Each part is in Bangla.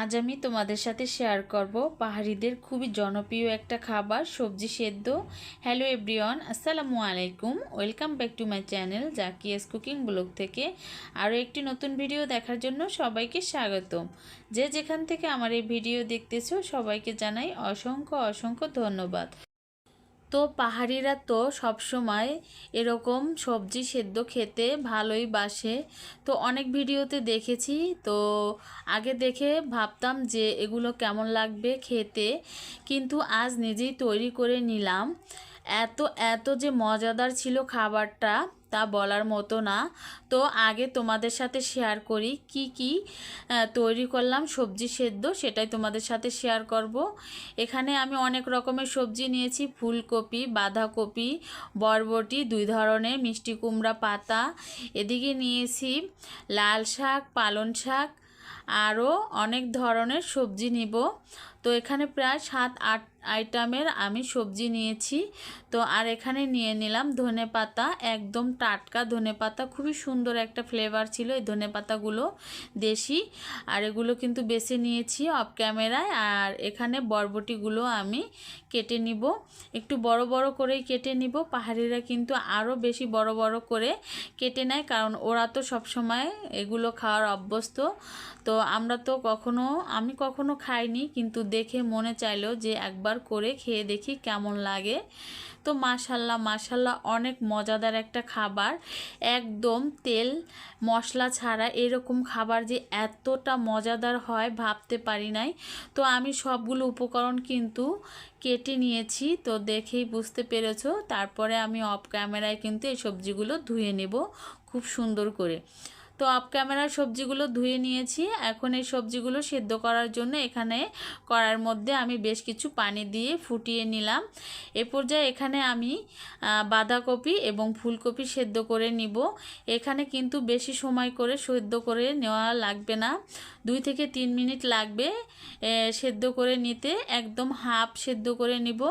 আজ আমি তোমাদের সাথে শেয়ার করব পাহাড়িদের খুবই জনপ্রিয় একটা খাবার, সবজি সেদ্ধ। হ্যালো এভরিওয়ান আসসালামু আলাইকুম। Welcome back to my channel Zakia's cooking blog থেকে। আরও একটি নতুন ভিডিও দেখার জন্য সবাইকে স্বাগতম। যে যেখান থেকে আমার এই ভিডিও দেখতেছো, সবাইকে জানাই অসংখ্য অসংখ্য ধন্যবাদ। তো পাহাড়িরা তো সব সময় এরকম সবজি সেদ্ধ খেতে ভালোই বাসে। তো অনেক ভিডিওতে দেখেছি। তো আগে দেখে ভাবতাম যে এগুলো কেমন লাগবে খেতে। কিন্তু আজ নিজেই তৈরি করে নিলাম। এত এত যে মজাদার ছিল খাবারটা তা বলার মতো না। তো আগে তোমাদের সাথে শেয়ার করি কি কি তৈরি করলাম সবজি সেদ্ধ সেটাই তোমাদের সাথে শেয়ার করব। এখানে আমি অনেক রকমের সবজি নিয়েছি, ফুলকপি, বাঁধাকপি, বরবটি, দুই ধরনের মিষ্টি কুমড়া পাতা। এদিকে নিয়েছি লাল শাক পালন শাক, আরও অনেক ধরনের সবজি নিব। তো এখানে প্রায় সাত, আট আইটেমের আমি সবজি নিয়েছি। তো আর এখানে নিয়ে নিলাম ধনে পাতা, একদম টাটকা ধনে পাতা। খুবই সুন্দর একটা ফ্লেভার ছিল এই ধনে পাতাগুলো দেশি। আর এগুলো কিন্তু বেছে নিয়েছি অফ ক্যামেরায় আর এখানে বরবটিগুলো আমি কেটে নিব। একটু বড় বড় করেই কেটে নিব। পাহাড়িরা কিন্তু আরও বেশি বড় বড় করে কেটে নেয়। কারণ ওরা তো সবসময় এগুলো খাওয়ার অভ্যস্ত। তো আমরা তো কখনো, আমি কখনো খাইনি। কিন্তু দেখে মনে চাইলো যে একবার করে খেয়ে দেখি কেমন লাগে। তো মাশাল্লাহ মাশাল্লাহ অনেক মজাদার একটা খাবার। একদম তেল, মশলা ছাড়া এরকম খাবার যে এতটা মজাদার হয় ভাবতে পারি নাই। তো আমি সবগুলো উপকরণ কিন্তু কেটে নিয়েছি, তো দেখেই বুঝতে পেরেছ। তারপরে আমি অফ ক্যামেরায় কিন্তু এই সবজিগুলো ধুয়ে নেব খুব সুন্দর করে। তো অফ ক্যামেরার সবজিগুলো ধুয়ে নিয়েছি। এখন এই সবজিগুলো সেদ্ধ করার জন্য এখানে করার মধ্যে আমি বেশ কিছু পানি দিয়ে ফুটিয়ে নিলাম। এ পর্যায়ে এখানে আমি বাঁধাকপি এবং ফুলকপি সেদ্ধ করে নিব। এখানে কিন্তু বেশি সময় করে সেদ্ধ করে নেওয়া লাগবে না। দুই থেকে তিন মিনিট লাগবে সেদ্ধ করে নিতে। একদম হাফ সেদ্ধ করে নিব।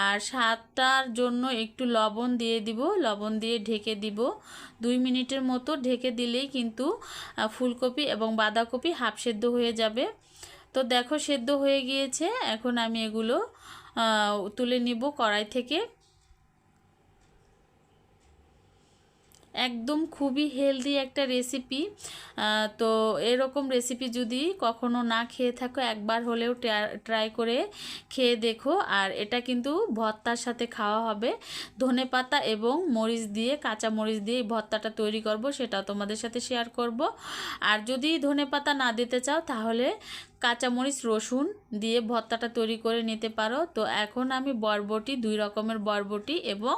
আর স্বাদটার জন্য একটু লবণ দিয়ে দিব। লবণ দিয়ে ঢেকে দিব। দুই মিনিটের মতো ঢেকে দিলেই কিন্তু ফুলকপি এবং বাঁধাকপি হাফ সেদ্ধ হয়ে যাবে। তো দেখো, সেদ্ধ হয়ে গিয়েছে। এখন আমি এগুলো তুলে নিব কড়াই থেকে। একদম খুবই হেলদি একটা রেসিপি তো এরকম রেসিপি যদি কখনো না খেয়ে থাকো, একবার হলেও ট্রাই করে খেয়ে দেখো। আর এটা কিন্তু ভর্তার সাথে খাওয়া হবে। ধনে পাতা এবং মরিচ দিয়ে, কাঁচা মরিচ দিয়ে ভর্তাটা তৈরি করব সেটা তোমাদের সাথে শেয়ার করব। আর যদি ধনে পাতা না দিতে চাও, তাহলে কাঁচামরিচ, রসুন দিয়ে ভর্তাটা তৈরি করে নিতে পারো। তো এখন আমি বরবটি, দুই রকমের বরবটি এবং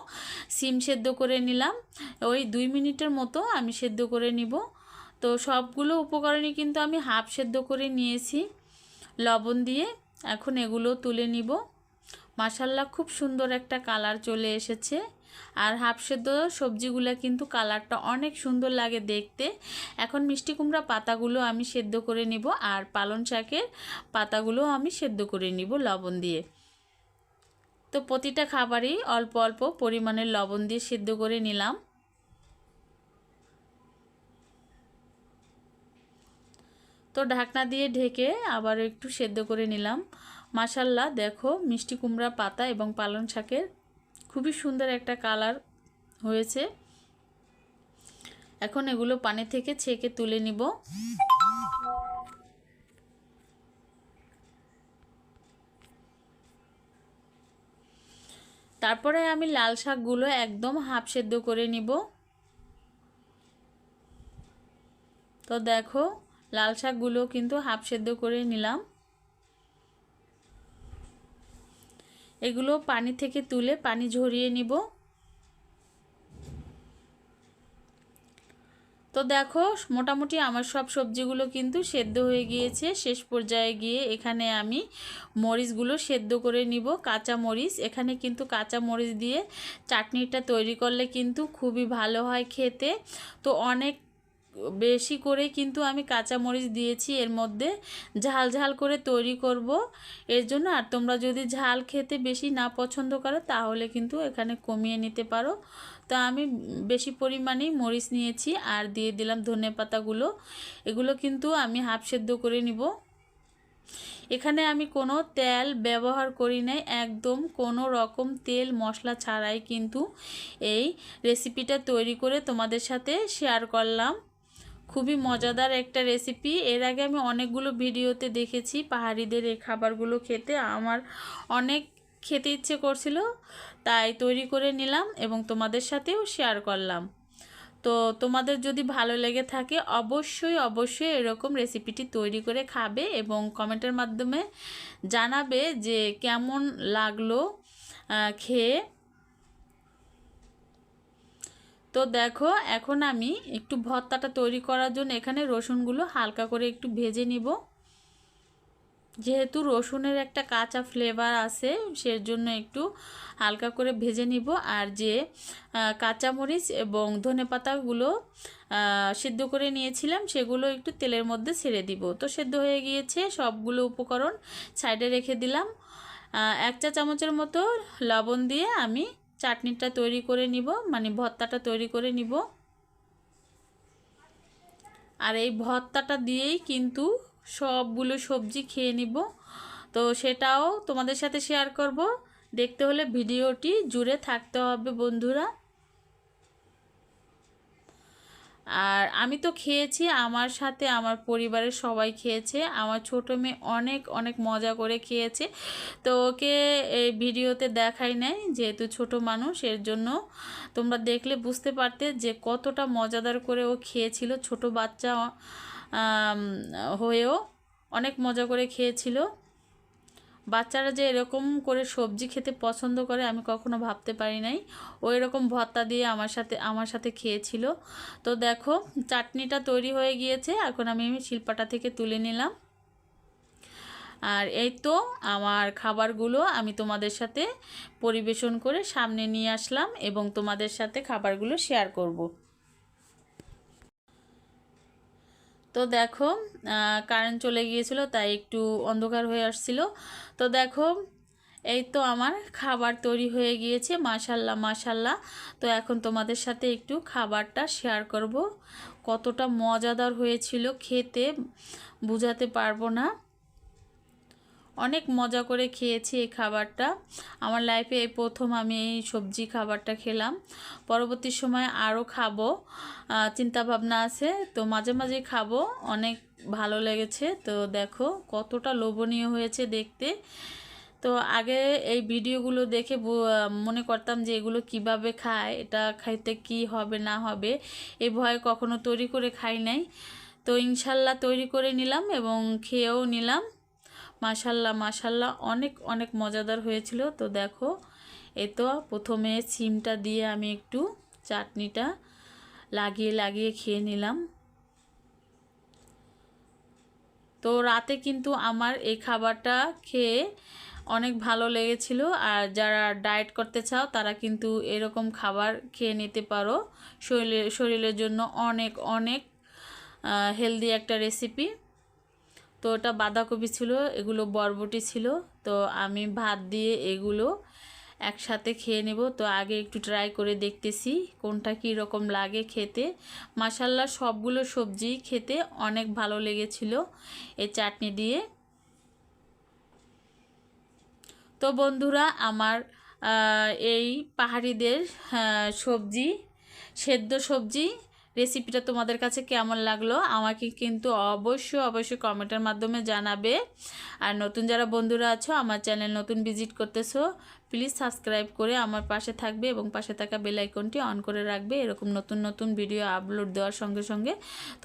সিম সেদ্ধ করে নিলাম। ওই দুই মিনিটের মতো আমি সেদ্ধ করে নিব। তো সবগুলো উপকরণই কিন্তু আমি হাফ সেদ্ধ করে নিয়েছি লবণ দিয়ে। এখন এগুলো তুলে নিব। মাসাল্লা খুব সুন্দর একটা কালার চলে এসেছে। আর হাফ সেদ্ধ সবজিগুলো কিন্তু কালারটা অনেক সুন্দর লাগে দেখতে। এখন মিষ্টি কুমড়া পাতাগুলো আমি সেদ্ধ করে নিব আর পালন শাকের পাতাগুলো আমি সেদ্ধ করে নিব লবণ দিয়ে। তো প্রতিটা খাবারই অল্প অল্প পরিমাণের লবণ দিয়ে সেদ্ধ করে নিলাম। তো ঢাকনা দিয়ে ঢেকে আবার একটু সেদ্ধ করে নিলাম। মাসাল্লা দেখো মিষ্টি কুমড়া পাতা এবং পালন শাকের খুবই সুন্দর একটা কালার হয়েছে। এখন এগুলো পানি থেকে ছেঁকে তুলে নিব। তারপরে আমি লাল শাকগুলো একদম হাফ সেদ্ধ করে নিব। তো দেখো, লাল শাকগুলো কিন্তু হাফ সেদ্ধ করে নিলাম। এগুলো পানি থেকে তুলে পানি ঝরিয়ে নিব। তো দেখো, মোটামুটি আমার সব সবজিগুলো কিন্তু সেদ্ধ হয়ে গিয়েছে। শেষ পর্যায়ে গিয়ে এখানে আমি মরিচগুলো সেদ্ধ করে নিব, কাঁচা মরিচ। এখানে কিন্তু কাঁচা মরিচ দিয়ে চাটনিটা তৈরি করলে কিন্তু খুবই ভালো হয় খেতে। তো অনেক বেশি করে কিন্তু আমি কাঁচা মরিচ দিয়েছি, এর মধ্যে ঝাল ঝাল করে তৈরি করব। এর জন্য আর তোমরা যদি ঝাল খেতে বেশি না পছন্দ করো, তাহলে কিন্তু এখানে কমিয়ে নিতে পারো। তো আমি বেশি পরিমাণেই মরিচ নিয়েছি আর দিয়ে দিলাম ধনে পাতাগুলো। এগুলো কিন্তু আমি হাফ সেদ্ধ করে নিব। এখানে আমি কোনো তেল ব্যবহার করি নাই, একদম কোনো রকম তেল মশলা ছাড়াই কিন্তু এই রেসিপিটা তৈরি করে তোমাদের সাথে শেয়ার করলাম। খুবই মজাদার একটা রেসিপি এর আগে আমি অনেকগুলো ভিডিওতে দেখেছি পাহাড়িদের এই খাবারগুলো খেতে। আমার অনেক খেতে ইচ্ছে করছিল, তাই তৈরি করে নিলাম এবং তোমাদের সাথেও শেয়ার করলাম। তো তোমাদের যদি ভালো লেগে থাকে, অবশ্যই অবশ্যই এরকম রেসিপিটি তৈরি করে খাবে এবং কমেন্টের মাধ্যমে জানাবে যে কেমন লাগল খেয়ে। তো দেখো, এখন আমি একটু ভর্তাটা তৈরি করার জন্য এখানে রসুনগুলো হালকা করে একটু ভেজে নিব। যেহেতু রসুনের একটা কাঁচা ফ্লেভার আছে, সেজন্য একটু হালকা করে ভেজে নিব। আর যে কাঁচামরিচ এবং ধনে পাতাগুলো সিদ্ধ করে নিয়েছিলাম, সেগুলো একটু তেলের মধ্যে ছেড়ে দিব। তো সেদ্ধ হয়ে গিয়েছে, সবগুলো উপকরণ সাইডে রেখে দিলাম। এক চা চামচের মতো লবণ দিয়ে আমি চাটনিটা তৈরি করে নিব মানে ভর্তাটা তৈরি করে নিব। আর এই ভর্তাটা দিয়েই কিন্তু সবগুলো সবজি খেয়ে নিব। তো সেটাও তোমাদের সাথে শেয়ার করব। দেখতে হলে ভিডিওটি জুড়ে থাকতে হবে বন্ধুরা। আর আমি তো খেয়েছি, আমার সাথে আমার পরিবারের সবাই খেয়েছে। আমার ছোটো মেয়ে অনেক অনেক মজা করে খেয়েছে। তো ওকে এই ভিডিওতে দেখাই নাই, যেহেতু ছোট মানুষ, এর জন্য তোমরা দেখলে বুঝতে পারতে যে কতটা মজাদার করে ও খেয়েছিল। ছোট বাচ্চা হয়েও অনেক মজা করে খেয়েছিল। বাচ্চারা যে এরকম করে সবজি খেতে পছন্দ করে, আমি কখনো ভাবতে পারি নাই। ও এরকম ভর্তা দিয়ে আমার সাথে আমার সাথে খেয়েছিল। তো দেখো, চাটনিটা তৈরি হয়ে গিয়েছে। এখন আমি শিল্পাটা থেকে তুলে নিলাম। আর এই তো আমার খাবারগুলো আমি তোমাদের সাথে পরিবেশন করে সামনে নিয়ে আসলাম এবং তোমাদের সাথে খাবারগুলো শেয়ার করব। তো দেখো কারেন্ট চলে গিয়েছিল, তাই একটু অন্ধকার হয়ে আসছিল। তো দেখো, এই তো আমার খাবার তৈরি হয়ে গিয়েছে, মাশাল্লাহ মাশাল্লাহ। তো এখন তোমাদের সাথে একটু খাবারটা শেয়ার করব। কতটা মজাদার হয়েছিল খেতে, বুঝাতে পারব না। অনেক মজা করে খেয়েছি এই খাবারটা। আমার লাইফে এই প্রথম আমি এই সবজি খাবারটা খেলাম। পরবর্তী সময় আরও খাব। চিন্তা ভাবনা আছে, তো মাঝে মাঝে খাব। অনেক ভালো লেগেছে। তো দেখো কতটা লোভনীয় হয়েছে দেখতে। তো আগে এই ভিডিওগুলো দেখে মনে করতাম যে এগুলো কীভাবে খায়, এটা খাইতে কি হবে, না হবে এই ভয়ে কখনো তৈরি করে খাই নাই। তো ইনশাল্লাহ তৈরি করে নিলাম এবং খেয়েও নিলাম। মাশাল্লাহ মাশাল্লাহ। অনেক অনেক মজাদার হয়েছিল। তো দেখো, এ তো প্রথমে সিমটা দিয়ে আমি একটু চাটনিটা লাগিয়ে লাগিয়ে খেয়ে নিলাম। তো রাতে কিন্তু আমার এই খাবারটা খেয়ে অনেক ভালো লেগেছিল। আর যারা ডায়েট করতে চাও, তারা কিন্তু এরকম খাবার খেয়ে নিতে পারো। শরীরের শরীরের জন্য অনেক অনেক হেলদি একটা রেসিপি তো ওটা বাঁধাকপি ছিল, এগুলো বরবটি ছিল। তো আমি ভাত দিয়ে এগুলো একসাথে খেয়ে নেব। তো আগে একটু ট্রাই করে দেখতেছি কোনটা কী রকম লাগে খেতে। মাসাল্লা সবগুলো সবজি খেতে অনেক ভালো লেগেছিল এই চাটনি দিয়ে। তো বন্ধুরা, আমার এই পাহাড়িদের সবজি, সেদ্ধ সবজি রেসিপিটা তোমাদের কাছে কেমন লাগল, আমাকে কিন্তু অবশ্যই অবশ্যই কমেন্টের মাধ্যমে জানাবে। আর নতুন যারা বন্ধুরা আছো, আমার চ্যানেল নতুন ভিজিট করতেছো প্লিজ সাবস্ক্রাইব করে আমার পাশে থাকবে এবং পাশে থাকা বেল আইকনটি অন করে রাখবে, এরকম নতুন নতুন ভিডিও আপলোড দেওয়ার সঙ্গে সঙ্গে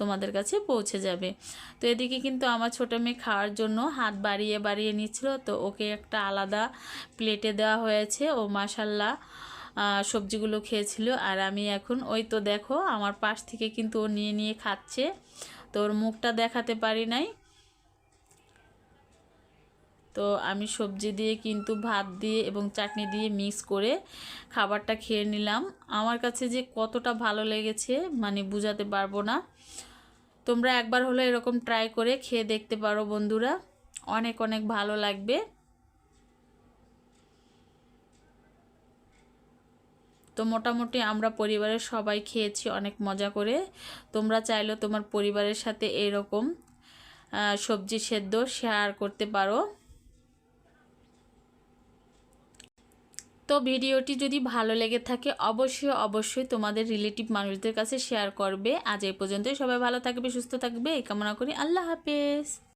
তোমাদের কাছে পৌঁছে যাবে। তো এদিকে কিন্তু আমার ছোটো মেয়ে খাওয়ার জন্য হাত বাড়িয়ে বাড়িয়ে নিচ্ছিল, তো ওকে একটা আলাদা প্লেটে দেওয়া হয়েছে। ও মাসাল্লাহ সবজিগুলো খেয়েছিল। আর আমি এখন, ওই তো দেখো, আমার পাশ থেকে কিন্তু ও নিয়ে নিয়ে খাচ্ছে। তো ওর মুখটা দেখাতে পারি নাই। তো আমি সবজি দিয়ে কিন্তু ভাত দিয়ে এবং চাটনি দিয়ে মিক্স করে খাবারটা খেয়ে নিলাম। আমার কাছে যে কতটা ভালো লেগেছে মানে বুঝাতে পারব না। তোমরা একবার হলো এরকম ট্রাই করে খেয়ে দেখতে পারো বন্ধুরা। অনেক অনেক ভালো লাগবে। তো মোটামুটি আমরা পরিবারের সবাই খেয়েছি অনেক মজা করে। তোমরা চাইলেও তোমার পরিবারের সাথে এরকম সবজি সেদ্ধ শেয়ার করতে পারো। তো ভিডিওটি যদি ভালো লেগে থাকে, অবশ্যই অবশ্যই তোমাদের রিলেটিভ মানুষদের কাছে শেয়ার করবে। আজ এই পর্যন্তই। সবাই ভালো থাকবে, সুস্থ থাকবে। এই কামনা করি। আল্লাহ হাফেজ।